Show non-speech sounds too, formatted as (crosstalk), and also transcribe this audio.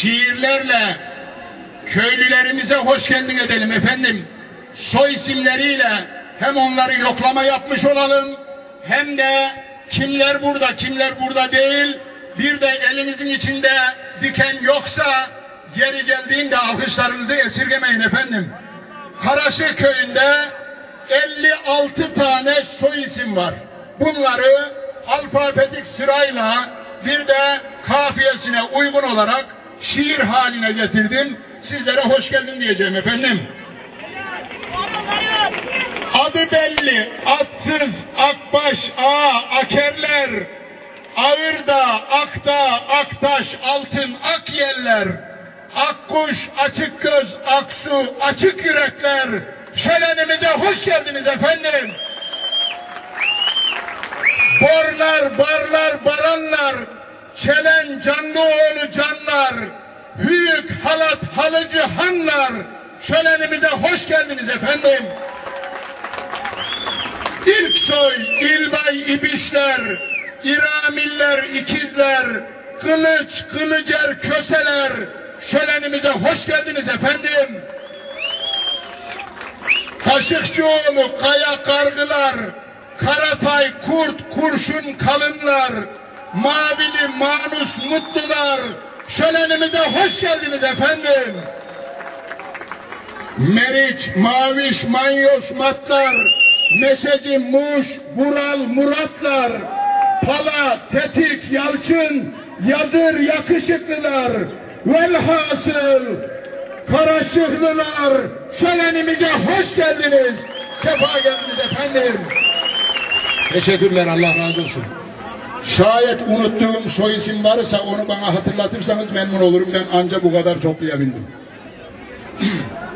şiirlerle köylülerimize hoş geldin edelim efendim. Soy isimleriyle hem onları yoklama yapmış olalım hem de kimler burada kimler burada değil bir de elinizin içinde diken yoksa yeri geldiğinde alkışlarınızı esirgemeyin efendim. Karaşı köyünde 56 tane soy isim var. Bunları alfabetik sırayla bir de kafiyesine uygun olarak şiir haline getirdim. Sizlere hoş geldin diyeceğim efendim. Adı belli, atsız, akbaş, ağa, akerler, ağırda, akta, aktaş, altın, ak yerler, akkuş, açık göz, aksu, açık yürekler, şölenimize hoş geldiniz efendim. Borlar, barlar, baranlar, çelen, canlıoğlu canlar, büyük halat, halıcı hanlar, şölenimize hoş geldiniz efendim. İlk soy, İlbay İbişler, İramiller, ikizler, Kılıç, Kılıcer, Köseler, şölenimize hoş geldiniz efendim. Kaşıkçıoğlu, Kaya Kargılar, Karatay, Kurt, Kurşun, Kalınlar, Mavili, Manus, Mutlular, şölenimize hoş geldiniz efendim. Meriç, Maviş, Manyos, Matlar, Meseci, Muş, Bural, Muratlar, Pala, Tetik, Yalçın, Yadır, Yakışıklılar, velhasıl Karaşıklılar, şölenimize hoş geldiniz, sefa geldiniz efendim. Teşekkürler, Allah razı olsun. Şayet unuttuğum soy isim varsa onu bana hatırlatırsanız memnun olurum. Ben anca bu kadar toplayabildim. (clears throat)